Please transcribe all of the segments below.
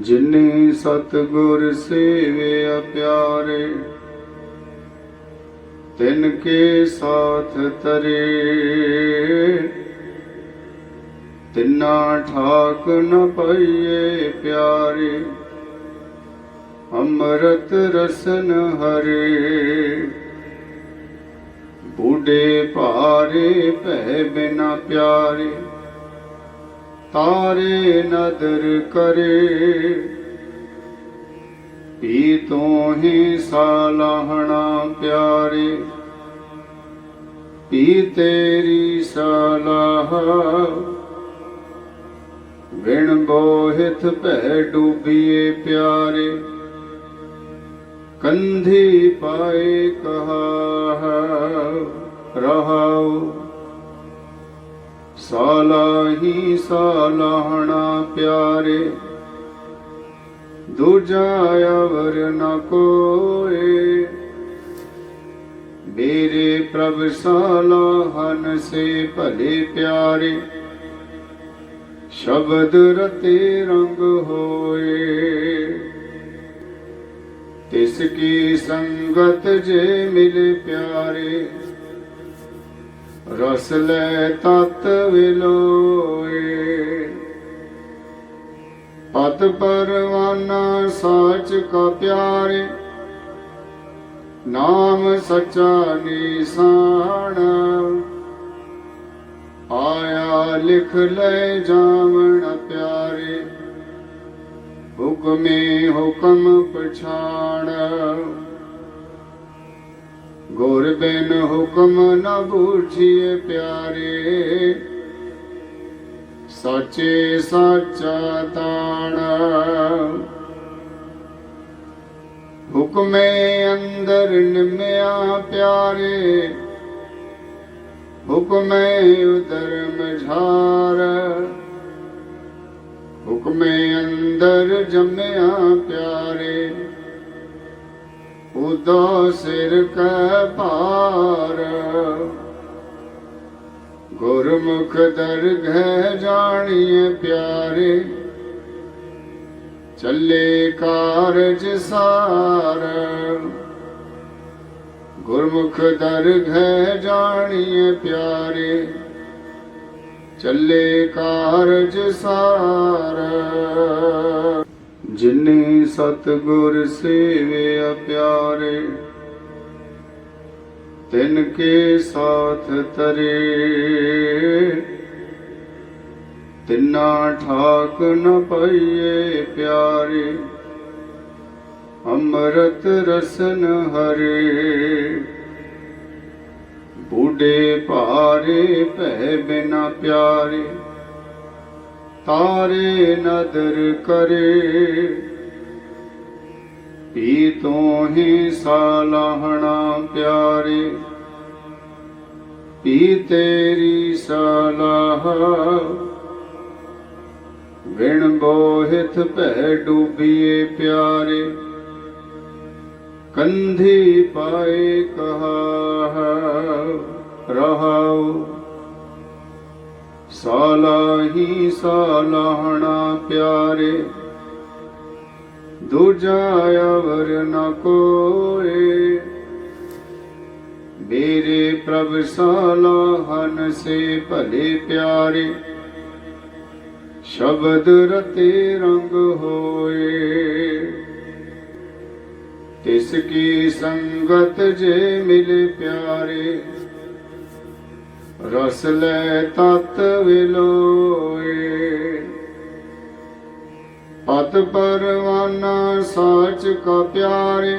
ਜਿਨੇ ਸਤਗੁਰ ਸੇਵਿਆ ਪਿਆਰੇ, ਤਿਨ ਕੇ ਸਾਥ ਤਰੇ। ਤਿਨਾ ਠਾਕ ਨ ਪਈਏ ਪਿਆਰੇ, ਅੰਮ੍ਰਿਤ ਰਸਨ ਹਰੇ। ਬੂਢੇ ਭਾਰੇ ਭੈ ਬਿਨਾ ਪਿਆਰੇ ਤਾਰੇ ਨਦਰ ਕਰੇ। ਪੀ ਤੋਂ ਹੀ ਸਾਲਾਹਣਾ ਪਿਆਰੇ। ਪੀ ਤੇਰੀ ਸਲਾਹ। ਵਿਣ ਬੋਹਿਤ ਭੈ ਡੂਬੀਏ ਪਿਆਰੇ। ਕੰਧੀ ਪਾਏ ਕਹਾ ਰਹਾਉ ਸਾਲਾਹੀ ਸਾਲਾਹਣਾ ਪਿਆਰੇ। ਦੂਜਾ ਅਵਰ ਨ ਕੋਏ। ਮੇਰੇ ਪ੍ਰਭ ਸਾਲਾਹਨ ਸੇ ਭਲੇ ਪਿਆਰੇ। ਸ਼ਬਦ ਰਤੇ ਰੰਗ ਹੋਏ। ਤਿਸ ਕੀ ਸੰਗਤ ਜੇ ਮਿਲੇ ਪਿਆਰੇ। ਰਸ ਲੈ ਤਤ ਵਿਲੋਏ। ਪਤ ਪਰਵਾਨਾ ਸਾਚ ਕਾ ਪਿਆਰੇ, ਨਾਮ ਸਚਾ ਨਿਸਾਣ ਆਇਆ ਲਿਖ ਲੈ ਜਾਵਣ ਪਿਆਰੇ, ਹੁਕਮੇ ਹੁਕਮ ਪਛਾਣ। ਗੁਰ ਬਿਨ ਹੁਕਮ ਨਾ ਬੂਝੀਏ ਪਿਆਰੇ। ਸੱਚੇ ਸਾਚਾ ਤਾਣ। ਹੁਕਮੇ ਅੰਦਰ ਨਿਮਿਆ ਪਿਆਰੇ। ਹੁਕਮੇ ਉਦਰ ਮਝਾਰ। ਹੁਕਮੇ ਅੰਦਰ ਜੰਮਿਆ ਪਿਆਰੇ। ਉਦੋ ਸਿਰ ਕੈ ਭਾਰ। ਗੁਰਮੁਖ ਦਰਗਹਿ ਜਾਣੀਏ ਪਿਆਰੇ, ਚੱਲੇ ਕਾਰਜ ਸਾਰ। ਗੁਰਮੁਖ ਦਰਗਹਿ ਜਾਣੀਏ ਪਿਆਰੇ, ਚੱਲੇ ਕਾਰਜ ਸਾਰ। ਜਿਨੇ ਸਤਗੁਰ ਸੇਵਿਆ ਪਿਆਰੇ, ਤਿਨ ਕੇ ਸਾਥ ਤਰੇ। ਤਿਨਾ ਠਾਕ ਨ ਪਈਏ ਪਿਆਰੇ, ਅੰਮ੍ਰਿਤ ਰਸਨ ਹਰੇ। ਬੂਢੇ ਭਾਰੇ ਭੈ ਬਿਨਾ ਪਿਆਰੇ ਤਾਰੇ ਨਦਰ ਕਰੇ। ਪੀ ਤੋਂ ਹੀ ਸਾਲਾਹਣਾ ਪਿਆਰੇ। ਪੀ ਤੇਰੀ ਸਲਾਹ। ਵਿਣ ਬੋਹਿਤ ਭੈ ਡੂਬੀਏ ਪਿਆਰੇ। ਕੰਧੀ ਪਾਏ ਕਹਾ ਰਹਾਉ। ਸਾਲਾਹੀ ਸਾਲਾਹਣਾ ਪਿਆਰੇ। ਦੂਜਾ ਅਵਰ ਨ ਕੋਏ। ਮੇਰੇ ਪ੍ਰਭ ਸਾਲਾਹਨ ਸੇ ਭਲੇ ਪਿਆਰੇ। ਸ਼ਬਦ ਰਤੇ ਰੰਗ ਹੋਏ। ਤਿਸ ਕੀ ਸੰਗਤ ਜੇ ਮਿਲੇ ਪਿਆਰੇ। ਰਸ ਲੈ ਤਤ ਵਿਲੋਏ। ਪਤ ਪਰਵਾਨਾ ਸਾਚ ਕਾ ਪਿਆਰੇ,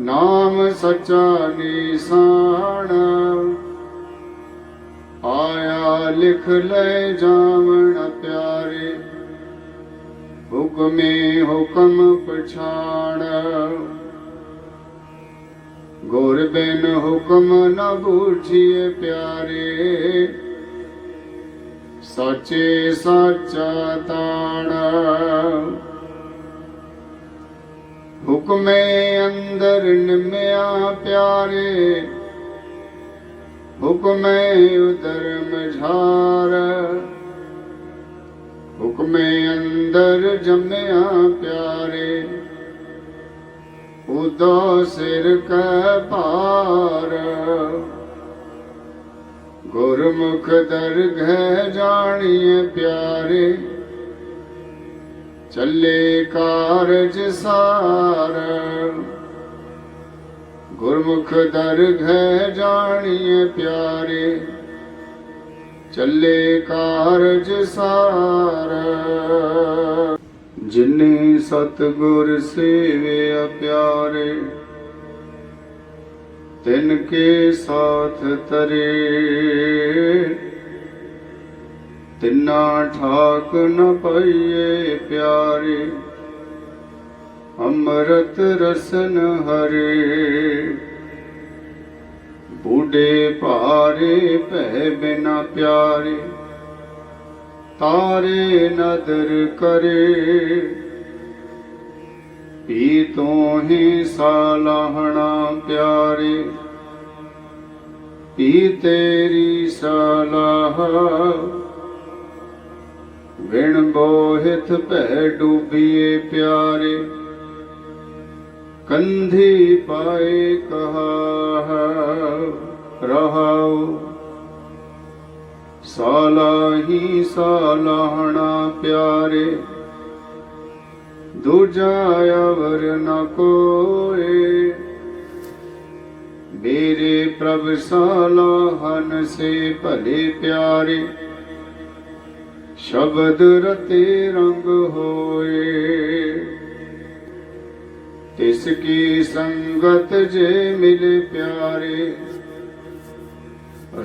ਨਾਮ ਸਚਾ ਨਿਸਾਣ ਆਇਆ ਲਿਖ ਲੈ ਜਾਵਣ ਪਿਆਰੇ, ਹੁਕਮੇ ਹੁਕਮ ਪਛਾਣ। ਗੁਰ ਬਿਨ ਹੁਕਮ ਨਾ ਬੂਝੀਏ ਪਿਆਰੇ। ਸੱਚੇ ਸਾਚਾ ਤਾਣ। ਹੁਕਮੇ ਅੰਦਰ ਨਿਮਿਆ ਪਿਆਰੇ। ਹੁਕਮੇ ਉਦਰ ਮਝਾਰ। ਹੁਕਮੇ ਅੰਦਰ ਜੰਮਿਆ ਪਿਆਰੇ। ਉਦਾ ਸਿਰ ਕੈ ਭਾਰ। ਗੁਰਮੁਖ ਦਰਗਹਿ ਜਾਣੀਏ ਪਿਆਰੇ, ਚੱਲੇ ਕਾਰਜ ਸਾਰ। ਗੁਰਮੁਖ ਦਰਗਹਿ ਜਾਣੀਏ ਪਿਆਰੇ, ਚੱਲੇ ਕਾਰਜ ਸਾਰ। ਜਿਨੇ ਸਤਗੁਰ ਸੇਵਿਆ ਪਿਆਰੇ ਤਿਨ ਕੇ ਸਾਥ ਤਰੇ। ਤਿਨਾ ਠਾਕ ਨ ਪਈਏ ਪਿਆਰੇ, ਅੰਮ੍ਰਿਤ ਰਸਨ ਹਰੇ। ਬੂਢੇ ਭਾਰੇ ਭੈ ਬਿਨਾ ਪਿਆਰੇ ਤਾਰੇ ਨਦਰ ਕਰੇ। ਪੀ ਤੋਂ ਹੀ ਸਾਲਾਹਣਾ ਪਿਆਰੇ। ਪੀ ਤੇਰੀ ਸਲਾਹ। ਵਿਣ ਬੋਹਿਤ ਭੈ ਡੂਬੀਏ ਪਿਆਰੇ। ਕੰਧੀ ਪਾਏ ਕਹਾ ਰਹਾਉ ਸਾਲਾਹੀ ਸਾਲਾਹਣਾ ਪਿਆਰੇ। ਦੂਜਾ ਅਵਰ ਨ ਕੋਏ। ਮੇਰੇ ਪ੍ਰਭ ਸਾਲਾਹਨ ਸੇ ਭਲੇ ਪਿਆਰੇ। ਸ਼ਬਦ ਰਤੇ ਰੰਗ ਹੋਏ। ਤਿਸ ਕੀ ਸੰਗਤ ਜੇ ਮਿਲ ਪਿਆਰੇ।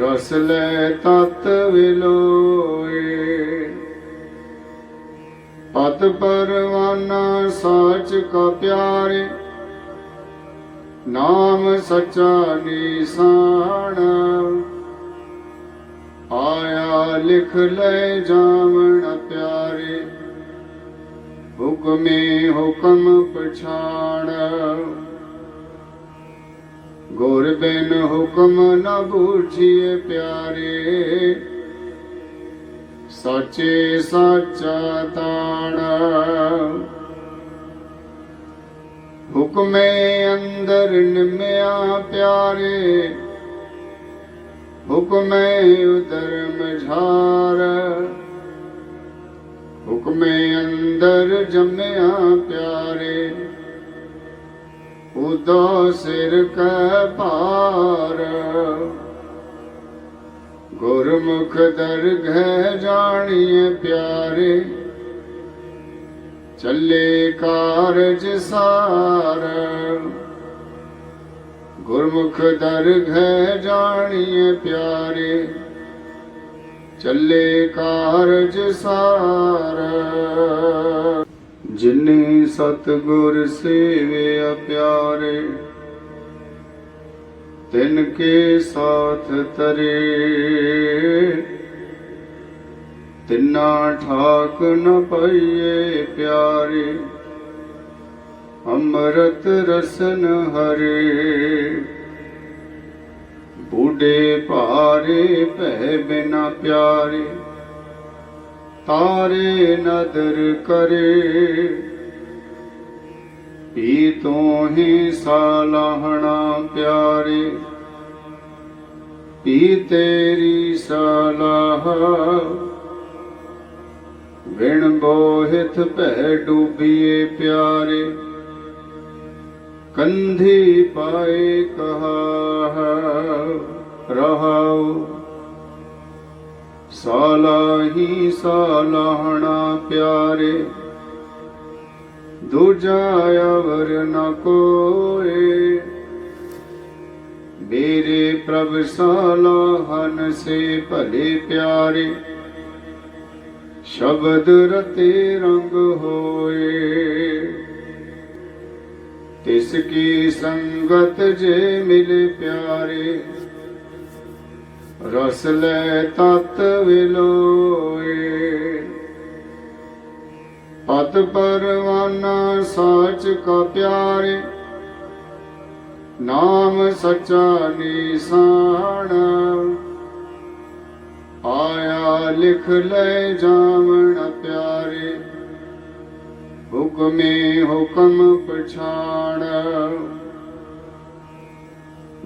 ਰਸ ਲੈ ਤਤ ਵਿਲੋਏ। ਪਤ ਪਰਵਾਨਾ ਸਾਚ ਕਾ ਪਿਆਰੇ, ਨਾਮ ਸੱਚਾ ਨਿਸਾਨ। ਆਇਆ ਲਿਖ ਲੈ ਜਾਵਣ ਪਿਆਰੇ, ਹੁਕਮੇ ਹੁਕਮ ਪਛਾਣ। ਗੁਰ ਬਿਨ ਹੁਕਮ ਨਾ ਬੂਝੀਏ ਪਿਆਰੇ। ਸੱਚੇ ਸਾਚਾ ਤਾਣ। ਹੁਕਮੇ ਅੰਦਰ ਨਿਮਿਆ ਪਿਆਰੇ। ਹੁਕਮੇ ਉਦਰ ਮਝਾਰ। ਹੁਕਮੇ ਅੰਦਰ ਜੰਮਿਆ ਪਿਆਰੇ। ਉਦਾ ਸਿਰ ਕੈ ਭਾਰ। ਗੁਰਮੁਖ ਦਰਗਹਿ ਜਾਣੀਏ ਪਿਆਰੇ, ਚੱਲੇ ਕਾਰਜ ਸਾਰ। ਗੁਰਮੁਖ ਦਰਗਹਿ ਜਾਣੀਏ ਪਿਆਰੇ, ਚੱਲੇ ਕਾਰਜ ਸਾਰ। ਜਿਨੇ ਸਤਗੁਰ ਸੇਵਿਆ ਪਿਆਰੇ, ਤਿਨ ਕੇ ਸਾਥ ਤਰੇ। ਤਿਨਾ ਠਾਕ ਨ ਪਈਏ ਪਿਆਰੇ, ਅੰਮ੍ਰਿਤ ਰਸਨ ਹਰੇ। ਬੂਢੇ ਭਾਰੇ ਭੈ ਬਿਨਾ ਪਿਆਰੇ ਤਾਰੇ ਨਦਰ ਕਰੇ। ਪੀ ਤੋਂ ਹੀ ਸਾਲਾਹਣਾ ਪਿਆਰੇ। ਪੀ ਤੇਰੀ ਸਲਾਹ। ਵਿਣ ਬੋਹਿਤ ਭੈ ਡੂਬੀਏ ਪਿਆਰੇ। ਕੰਧੀ ਪਾਏ ਕਹਾ ਰਹਾਉ ਸਾਲਾਹੀ ਸਾਲਾਹਣਾ ਪਿਆਰੇ। ਦੂਜਾ ਅਵਰ ਨ ਕੋਏ। ਮੇਰੇ ਪ੍ਰਭ ਸਾਲਾਹਨ ਸੇ ਭਲੇ ਪਿਆਰੇ। ਸ਼ਬਦ ਰਤੇ ਰੰਗ ਹੋਏ। ਤਿਸ ਕੀ ਸੰਗਤ ਜੇ ਮਿਲ ਪਿਆਰੇ। ਰਸ ਲੈ ਤਤ ਵਿਲੋਏ। ਪਤ ਪਰਵਾਨਾ ਸਾਚ ਕਾ ਪਿਆਰੇ, ਨਾਮ ਸੱਚਾ ਨਿਸਾਨ। ਆਇਆ ਲਿਖ ਲੈ ਜਾਵਣ ਪਿਆਰੇ, ਹੁਕਮੇ ਹੁਕਮ ਪਛਾਣ।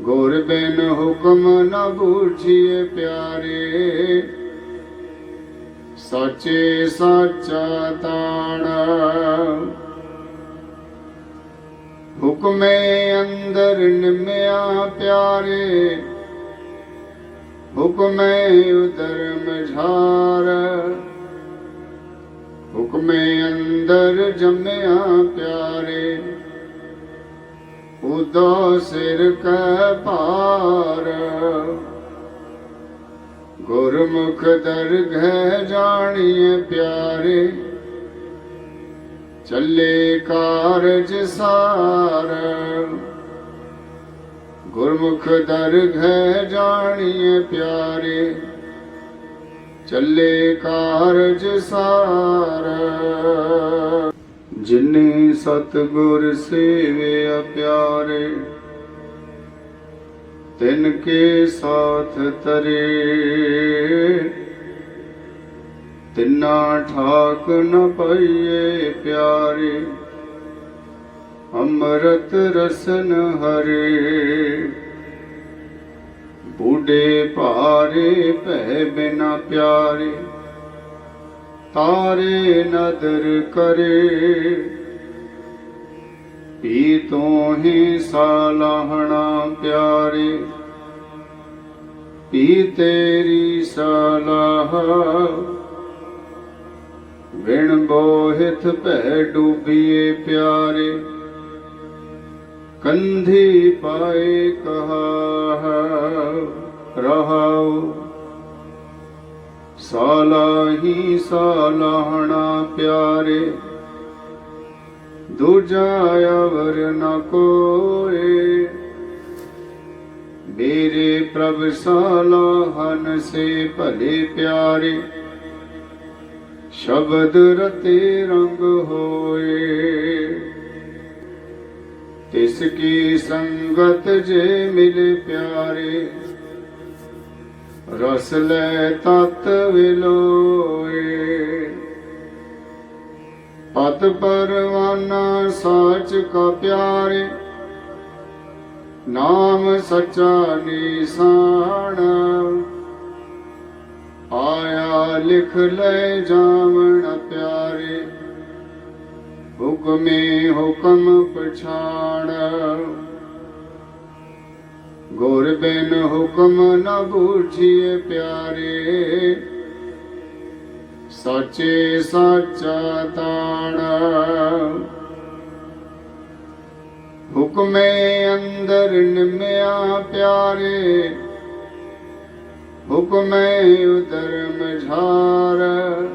ਗੁਰ ਬਿਨ ਹੁਕਮ ਨਾ ਬੂਝੀਏ ਪਿਆਰੇ। ਸੱਚੇ ਸਾਚਾ ਤਾਣ। ਹੁਕਮੇ ਅੰਦਰ ਨਿਮਿਆ ਪਿਆਰੇ। ਹੁਕਮੇ ਉਦਰ ਮਝਾਰ। ਹੁਕਮੇ ਅੰਦਰ ਜੰਮਿਆ ਪਿਆਰੇ। ਉਦੋ ਸਿਰ ਕੈ ਭਾਰ। ਗੁਰਮੁਖ ਦਰਗਹਿ ਜਾਣੀਏ ਪਿਆਰੇ, ਚੱਲੇ ਕਾਰਜ ਸਾਰ। ਗੁਰਮੁਖ ਦਰਗਹਿ ਜਾਣੀਏ ਪਿਆਰੇ, ਚੱਲੇ ਕਾਰਜ ਸਾਰ। ਜਿਨੇ ਸਤਗੁਰ ਸੇਵਿਆ ਪਿਆਰੇ, ਤਿਨ ਕੇ ਸਾਥ ਤਰੇ। ਤਿੰਨਾ ਠਾਕ ਨ ਪਈਏ ਪਿਆਰੇ, ਅੰਮ੍ਰਿਤ ਰਸਨ ਹਰੇ। ਬੂਢੇ ਭਾਰੇ ਭੈ ਬਿਨਾ ਪਿਆਰੇ ਤਾਰੇ ਨਦਰ ਕਰੇ। ਪੀ ਤੋਂ ਹੀ ਸਾਲਾਹਣਾ ਪਿਆਰੇ। ਪੀ ਤੇਰੀ ਸਲਾਹ। ਵਿਣ ਬੋਹਿਤ ਭੈ ਡੂਬੀਏ ਪਿਆਰੇ। ਕੰਧੀ ਪਾਏ ਕਹਾ ਰਹਾਉ। ਸਾਲਾਹੀ ਸਾਲਾਹਣਾ ਪਿਆਰੇ। ਦੂਜਾ ਅਵਰ ਨ ਕੋਏ। ਮੇਰੇ ਪ੍ਰਭ ਸਾਲਾਹਨ ਸੇ ਭਲੇ ਪਿਆਰੇ। ਸ਼ਬਦ ਰਤੇ ਰੰਗ ਹੋਏ। ਤਿਸ ਕੀ ਸੰਗਤ ਜੇ ਮਿਲ ਪਿਆਰੇ। ਰਸ ਲੈ ਤਤ ਵਿਲੋਏ। ਪਤ ਪਰਵਾਨਾ ਸਾਚ ਕਾ ਪਿਆਰੇ, ਨਾਮ ਸੱਚਾ ਨਿਸਾਣ ਆਇਆ ਲਿਖ ਲੈ ਜਾਵਣ ਪਿਆਰੇ, ਹੁਕਮੇ ਹੁਕਮ ਪਛਾਣ। ਗੁਰ ਬਿਨ ਹੁਕਮ ਨਾ ਬੂਝੀਏ ਪਿਆਰੇ। ਸੱਚੇ ਸਾਚਾ ਤਾਣ। ਹੁਕਮੇ ਅੰਦਰ ਨਿਮਿਆ ਪਿਆਰੇ। ਹੁਕਮੇ ਉਦਰ ਮਝਾਰ।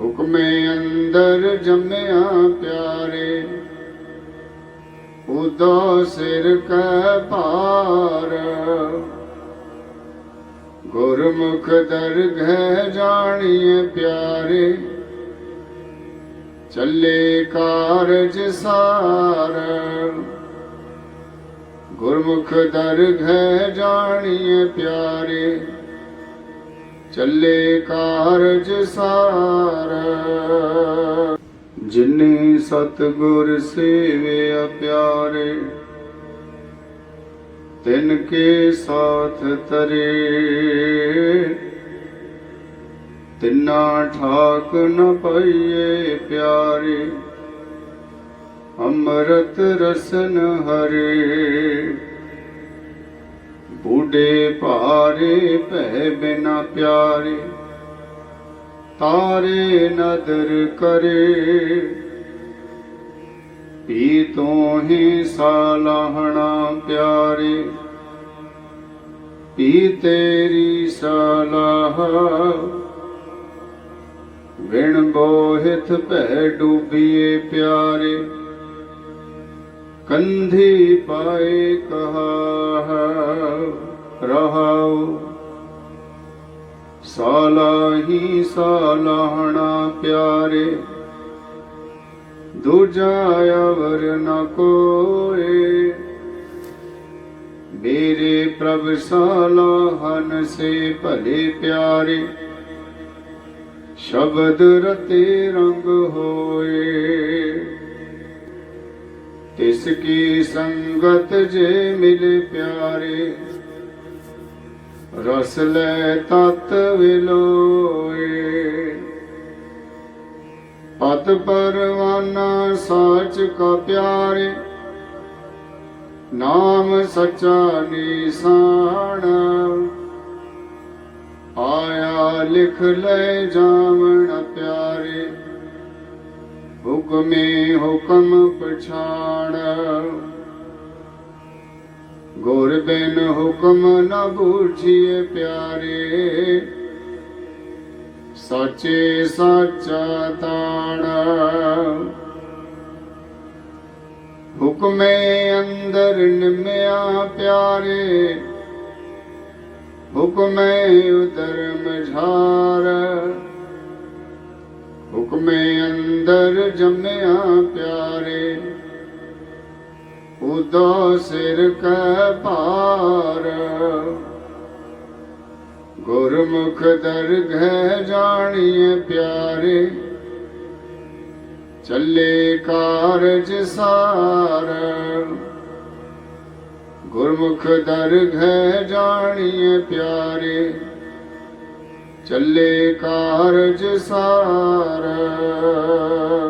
ਹੁਕਮੇ ਅੰਦਰ ਜੰਮਿਆ ਪਿਆਰੇ। ਉਦੋ ਸਿਰ ਕੈ ਭਾਰ। ਗੁਰਮੁਖ ਦਰਗਹਿ ਜਾਣੀਏ ਪਿਆਰੇ, ਚੱਲੇ ਕਾਰਜ ਸਾਰ। ਗੁਰਮੁਖ ਦਰਗਹਿ ਜਾਣੀਏ ਪਿਆਰੇ, ਚੱਲੇ ਕਾਰਜ ਸਾਰ। ਜਿਨੇ ਸਤਗੁਰ ਸੇਵਿਆ ਪਿਆਰੇ ਤਿਨ ਕੇ ਸਾਥ ਤਰੇ। ਤਿੰਨਾ ਠਾਕ ਨ ਪਈਏ ਪਿਆਰੇ, ਅੰਮ੍ਰਿਤ ਰਸਨ ਹਰੇ। ਬੂਢੇ ਭਾਰੇ ਭੈ ਬਿਨਾ ਪਿਆਰੇ ਤਾਰੇ ਨਦਰ ਕਰੇ। ਪੀ ਤੋਂ ਹੀ ਸਾਲਾਹਣਾ ਪਿਆਰੇ। ਪੀ ਤੇਰੀ ਸਲਾਹ ਵਿਣ ਬੋਹਿਤ ਭੈ ਡੂਬੀਏ ਪਿਆਰੇ। ਕੰਧੀ ਪਾਏ ਕਹਾ ਰਹਾਉ ਸਾਲਾਹੀ ਸਾਲਾਹਣਾ ਪਿਆਰੇ। ਦੂਜਾ ਅਵਰ ਨ ਕੋਏ। ਮੇਰੇ ਪ੍ਰਭ ਸਾਲਾਹਨ ਸੇ ਭਲੇ ਪਿਆਰੇ। ਸ਼ਬਦ ਰਤੇ ਰੰਗ ਹੋਏ। ਤਿਸ ਕੀ ਸੰਗਤ ਜੇ ਮਿਲ ਪਿਆਰੇ। ਰਸ ਲੈ ਤਤ ਵਿਲੋਏ। ਪਤ ਪਰਵਾਨਾ ਸਾਚ ਕਾ ਪਿਆਰੇ, ਨਾਮ ਸੱਚਾ ਨਿਸਾਣ ਆਇਆ ਲਿਖ ਲੈ ਜਾਵਣ ਪਿਆਰੇ, ਹੁਕਮੇ ਹੁਕਮ ਪਛਾਣ। ਗੁਰ ਬਿਨ ਹੁਕਮ ਨਾ ਬੂਝੀਏ ਪਿਆਰੇ। ਸਾਚੇ ਸਾਚਾ ਤਾਣ। ਹੁਕਮੇ ਅੰਦਰ ਨਿਮਿਆ ਪਿਆਰੇ। ਹੁਕਮੇ ਉਦਰ ਮਝਾਰ। ਹੁਕਮੇ ਅੰਦਰ ਜੰਮਿਆ ਪਿਆਰੇ। ਉਦੋ ਸਿਰ ਕੈ ਭਾਰ। ਗੁਰਮੁਖ ਦਰਗਹਿ ਜਾਣੀਏ ਪਿਆਰੇ, ਚੱਲੇ ਕਾਰਜ ਸਾਰ। ਗੁਰਮੁਖ ਦਰਗਹਿ ਜਾਣੀਏ ਪਿਆਰੇ, ਚੱਲੇ ਕਾਰਜ ਸਾਰ।